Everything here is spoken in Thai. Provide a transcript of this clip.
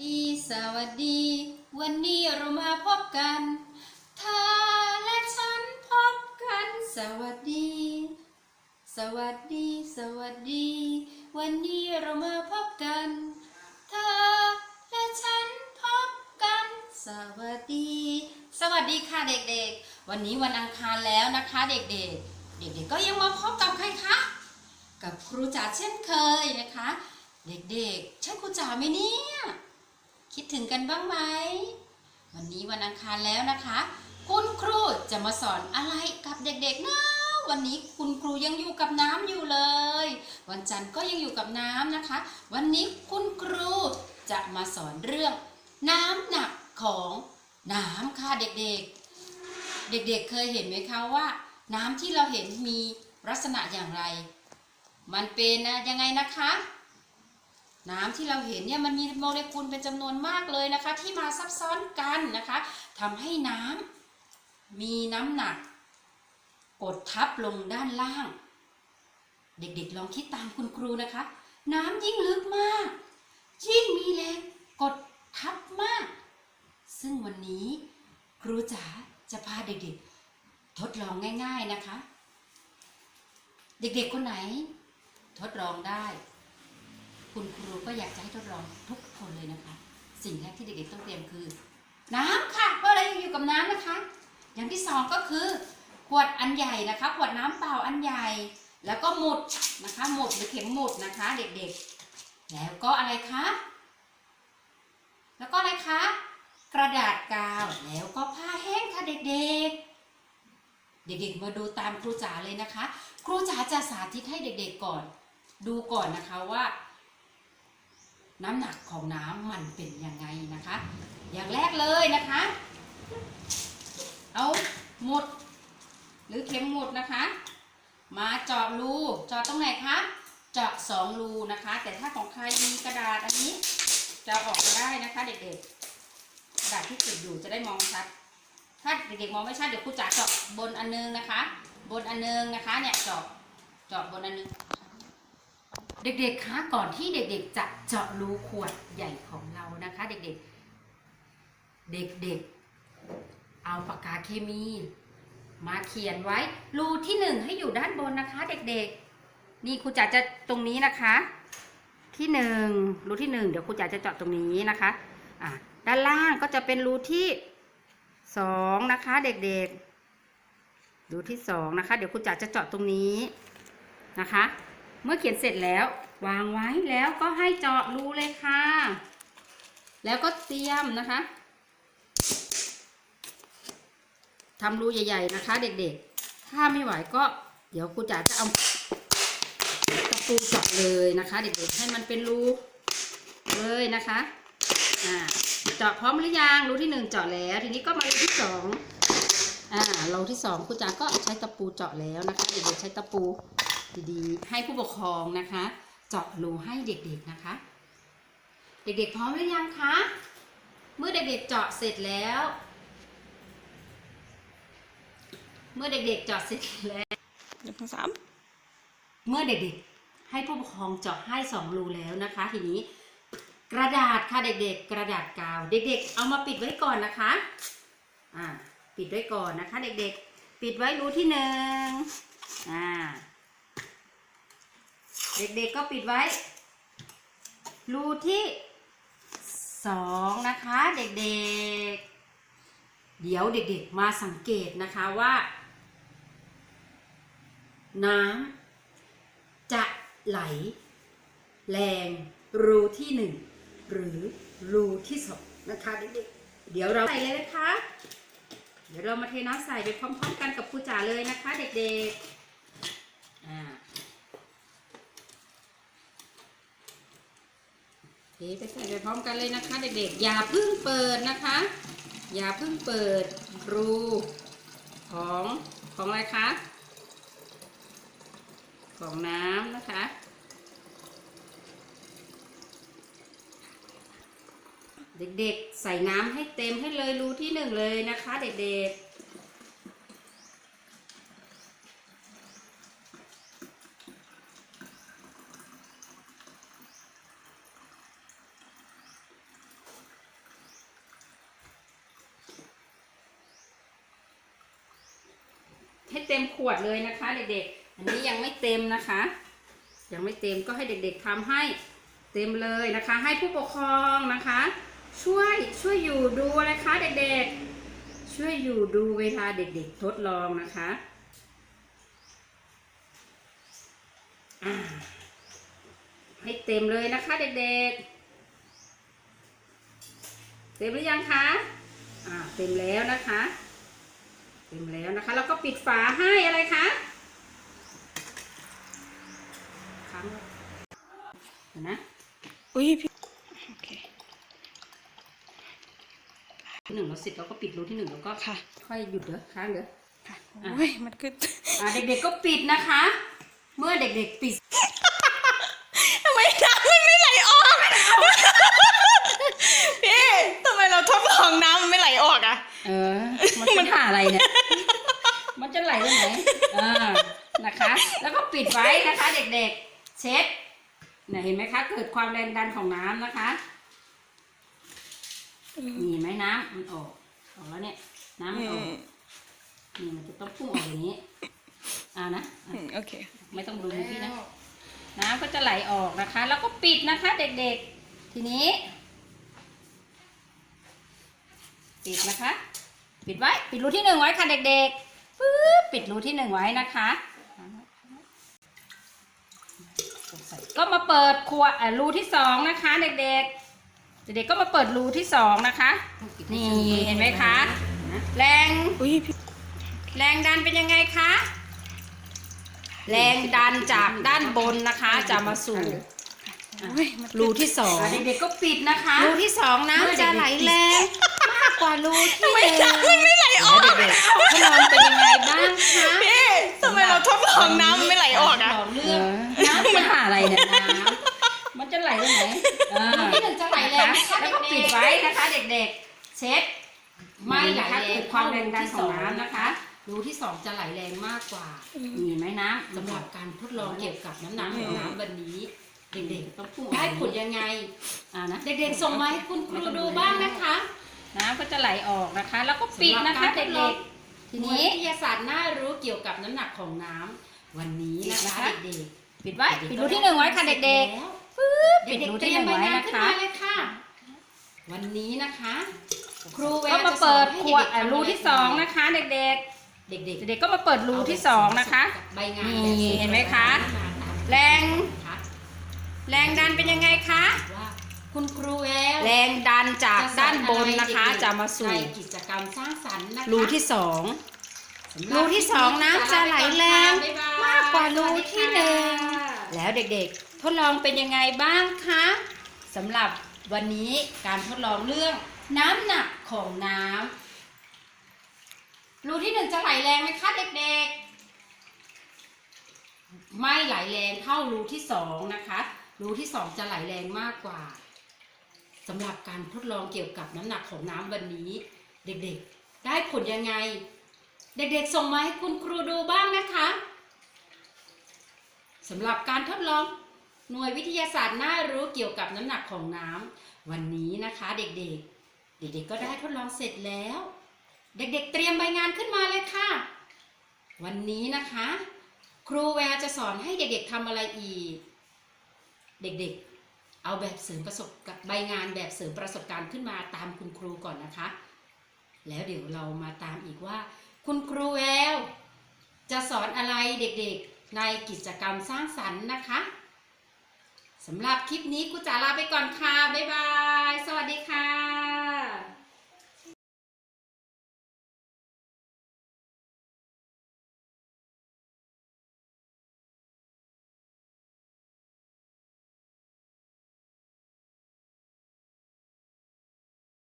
สวัสดี วันนี้เรามาพบกันเธอและฉันพบกัน สวัสดี สวัสดี สวัสดี วันนี้เรามาพบกันเธอและฉันพบกัน สวัสดี สวัสดีค่ะเด็กๆ วันนี้วันอังคารแล้วนะคะเด็กๆ เด็กๆก็ยังมาพบกับใครคะ กับครูจ๋าเช่นเคยนะคะ เด็กๆ ใช่ครูจ๋าไหมเนี่ย คิดถึงกันบ้างไหม วันนี้วันอังคารแล้วนะคะ คุณครูจะมาสอนอะไรกับเด็กๆนะวันนี้คุณครูยังอยู่กับน้ำอยู่เลย วันจันทร์ก็ยังอยู่กับน้ำนะคะ วันนี้คุณครูจะมาสอนเรื่อง น้ำหนักของน้ำค่ะเด็กๆ เด็กๆเคยเห็นไหมคะว่า น้ำที่เราเห็นมีลักษณะอย่างไร มันเป็นนะยังไงนะคะ น้ำที่เราเห็นเนี่ยมันมีโมเลกุลเป็นจำนวนมากเลยนะคะ ที่มาซับซ้อนกันนะคะทำให้น้ำมีน้ำหนัก กดทับลงด้านล่าง เด็กๆลองคิดตามคุณครูนะคะ น้ำยิ่งลึกมาก ยิ่งมีแรงกดทับมาก ซึ่งวันนี้ครูจ๋าจะพาเด็กๆ ทดลองง่าย ๆนะคะ เด็กๆคนไหน ทดลองได้ คุณครูก็อยากจะให้ทดลองทุกคนเลยนะคะ สิ่งแรกที่เด็กๆต้องเตรียมคือ น้ำค่ะเพราะอะไรอยู่กับน้ำนะคะ อย่างที่สองก็คือ ขวดอันใหญ่นะคะ ขวดน้ำเปล่าอันใหญ่ แล้วก็หมุดนะคะหมุดหรือเข็มหมุดนะคะ เด็กๆ แล้วก็อะไรคะแล้วก็อะไรคะกระดาษกาวแล้วก็ผ้าแห้งค่ะเด็กๆ เด็กๆ มาดูตามครูจ๋าเลยนะคะ ครูจ๋าจะสาธิตให้เด็กๆก่อน ดูก่อนนะคะว่า น้ำหนักของน้ำมันเป็นยังไงนะคะ อย่างแรกเลยนะคะ เอาหมุด หรือเข็มหมุดนะคะ มาเจาะรูเจาะตรงไหนคะเจาะสองรูนะคะ แต่ถ้าของใครมีกระดาษอันนี้ จะอออกก็ได้นะคะเด็กๆ กระดาษที่ติดอยู่จะได้มองชัด ถ้าเด็กๆมองไม่ชัดเดี๋ยวครูจ๋าเจาะบนอันนึงนะคะ บนอันนึงนะคะเนี่ยเจาะเจาะบนอันนึง เด็กๆคะก่อนที่เด็กๆ จะเจาะรูขวดใหญ่ของเรานะคะ เด็กๆ เด็กๆ เอาปากกาเคมี มาเขียนไว้ รูที่หนึ่งให้อยู่ด้านบนนะคะ เด็กๆ นี่ครูจ๋าจะตรงนี้นะคะ ที่หนึ่งรูที่หนึ่งเดี๋ยวครูจ๋าจะเจาะตรงนี้นะคะอะด้านล่างก็จะเป็นรูที่สองนะคะ เด็กๆ รูที่สองนะคะ เดี๋ยวครูจ๋าจะเจาะตรงนี้นะคะ เมื่อเขียนเสร็จแล้ว วางไว้แล้วก็ให้เจาะรูเลยค่ะ แล้วก็เตรียมนะคะทำรูใหญ่ ๆ นะคะ เด็กๆ ถ้าไม่ไหวก็ เดี๋ยวครูจ๋าจะเอาตะปูเจาะเลยนะคะ เด็กๆ ให้มันเป็นรูเลยนะคะอ่าเจาะพร้อมหรือยังรูที่หนึ่งเจาะแล้ว ทีนี้ก็มารูที่สองอ่ารูที่สองครูจ๋าก็ใช้ตะปูเจาะแล้วนะคะ เด็กๆ ใช้ตะปู ดีๆ ให้ผู้ปกครองนะคะ เจาะรูให้เด็กๆนะคะ เด็กๆพร้อมหรือยังคะ เมื่อเด็กๆเจาะเสร็จแล้ว เมื่อเด็กๆเจาะเสร็จแล้วหนึ่งสองสามเมื่อเด็กๆให้ผู้ปกครองเจาะให้สองรูแล้วนะคะ ทีนี้กระดาษค่ะเด็กๆ กระดาษกาว เด็ก ๆ เอามาปิดไว้ก่อนนะคะอ่าปิดไว้ก่อนนะคะ เด็กๆ ปิดไว้รูที่หนึ่งอ่า เด็กๆก็ปิดไว้ รูที่สองนะคะเด็กๆ เดี๋ยวเด็กๆมาสังเกตนะคะว่า น้ำจะไหล แรงรูที่หนึ่งหรือรูที่สองนะคะเด็กๆ เดี๋ยวเราใส่เลยนะคะ เดี๋ยวเรามาเทน้ำใส่ไปพร้อมๆกันกับครูจ๋าเลยนะคะ เด็กๆ อ่า เทไปใส่ไปพร้อมกันเลยนะคะ เด็กๆ อย่าเพิ่งเปิดนะคะ อย่าเพิ่งเปิดรูของของอะไรคะ ของน้ำนะคะ เด็กๆ ใส่น้ำให้เต็มให้เลยรูที่หนึ่งเลยนะคะ เด็กๆ ให้เต็มขวดเลยนะคะ เด็กๆ อันนี้ยังไม่เต็มนะคะ ยังไม่เต็มก็ให้เด็กๆทำให้เต็มเลยนะคะ ให้ผู้ปกครองนะคะ ช่วยช่วยอยู่ดูนะคะเด็กๆ ช่วยอยู่ดูเวลาเด็กๆ ทดลองนะคะให้เต็มเลยนะคะเด็กๆ เต็มหรือยังคะอ่าเต็มแล้วนะคะ เต็มแล้วนะคะ แล้วก็ปิดฝาให้อะไรคะค้างไว้เดี๋ยวนะอุ้ยพี่โอเคที่หนึ่งเราเสร็จเราก็ปิดรูที่หนึ่งแล้วก็ค่ะ ค่อยหยุดเด้อค้างเด้อค่ะโอ้ยมันขึ้นอ่าเด็กๆก็ปิดนะคะ เมื่อเด็กๆปิดทำไมน้ำมันไม่ไหลออกพี่ทำไมเราทดลองน้ำมันไม่ไหลออกอะเออมันเป็นหาอะไรเนี่ย มันจะไหลไปไหนอ่านะคะ แล้วก็ปิดไว้นะคะ เด็กๆ เช็ดเนี่ยเห็นไหมคะ เกิดความแรงดันของน้ำนะคะมีไหมน้ำมันออกออกแล้วเนี่ย น้ำมันออกนี่มันจะต้องพุ่งออกอย่างนี้อ่านะอะอืมโอเค ไม่ต้องดูมือพี่นะน้ำก็จะไหลออกนะคะ แล้วก็ปิดนะคะ เด็กๆ ทีนี้ ปิดนะคะ ปิดไว้ ปิดรูที่หนึ่งไว้ค่ะเด็กๆ ปึ๊บปิดรูที่หนึ่งไว้นะคะก็มาเปิดครัวอะรูที่สองนะคะ เด็กๆ เด็กๆก็มาเปิดรูที่สองนะคะ นี่เห็นไหมคะ แรงอุ้ยพี่แรงดันเป็นยังไงคะแรงดันจากด้านบนนะคะ จะมาสู่โอ้ยมันรูที่สองเด็กๆก็ปิดนะคะ รูที่สองน้ำจะไหลแรงมากกว่ารูที่หนึ่งน้ำมันไม่ไหลออกแล้วเด็กๆทดลองเป็น แรงแล้วก็ปิดไว้นะคะเด็กๆ เช็ดไม่ไหลแรงเกิดความแรงดันของน้ำนะคะรูที่สองจะไหลแรงมากกว่ามีไหมน้ำสำหรับการทดลองเกี่ยวกับน้ำหนักของน้ำวันนี้ เด็กๆต้องพุ่งได้ผลยังไงอ่านะเด็กๆส่งมาให้คุณครูดูบ้างนะคะ น้ำก็จะไหลออกนะคะ แล้วก็ปิดนะคะเด็กๆทีนี้วิทยาศาสตร์น่ารู้เกี่ยวกับน้ำหนักของน้ำวันนี้นะคะเด็กๆปิดไว้ปิดรูที่หนึ่งไว้ค่ะเด็กๆปึ๊บปิดรูที่หนึ่งไว้นะคะ วันนี้นะคะ ครูแวก็ร์มาจะสเปิอนดให้ขวดเด็กๆอะทำรูอะไรที่สองนะคะ เด็กเด็กๆเด็กๆก็มาเปิดรูที่สองนะคะ ใบงานนี่เห็นไหมคะ แรง แรงดันเป็นยังไงคะ ว่าคุณครูแววแรงดันจากด้านบนนะคะ จะมาสู่ในกิจกรรมสร้างสรรค์นะคะรูที่สองสำหบรูที่สองน้ำจะไหลแรงบ๊ยบยมากกว่ารูที่หนึ่ง สวัสดีค่ะ แล้วเด็กๆ ทดลองเป็นยังไงบ้างคะสำหรับ วันนี้การทดลองเรื่องน้ำหนักของน้ำรูที่หนึ่งจะไหลแรงไหมคะเด็กๆ ไม่ไหลแรงเท่ารูที่สองนะคะ รูที่สองจะไหลแรงมากกว่าสำหรับการทดลองเกี่ยวกับน้ำหนักของน้ำวันนี้ เด็กๆ ได้ผลยังไง เด็กๆ ส่งมาให้คุณครูดูบ้างนะคะสำหรับการทดลอง หน่วยวิทยาศาสตร์น่ารู้เกี่ยวกับน้ำหนักของน้ำวันนี้นะคะเด็กๆ เด็กๆก็ได้ทดลองเสร็จแล้ว เด็กๆ เตรียมใบงานขึ้นมาเลยค่ะ วันนี้นะคะ ครูแวร์จะสอนให้เด็กๆทำอะไรอีก เด็กๆ เอาแบบเสริมประสบกับใบงานแบบเสริมประสบการณ์ขึ้นมาตามคุณครูก่อนนะคะ แล้วเดี๋ยวเรามาตามอีกว่า คุณครูแววจะสอนอะไรเด็กๆ ในกิจกรรมสร้างสรรค์นะคะ สำหรับคลิปนี้กูจ๋าลาไปก่อนค่ะ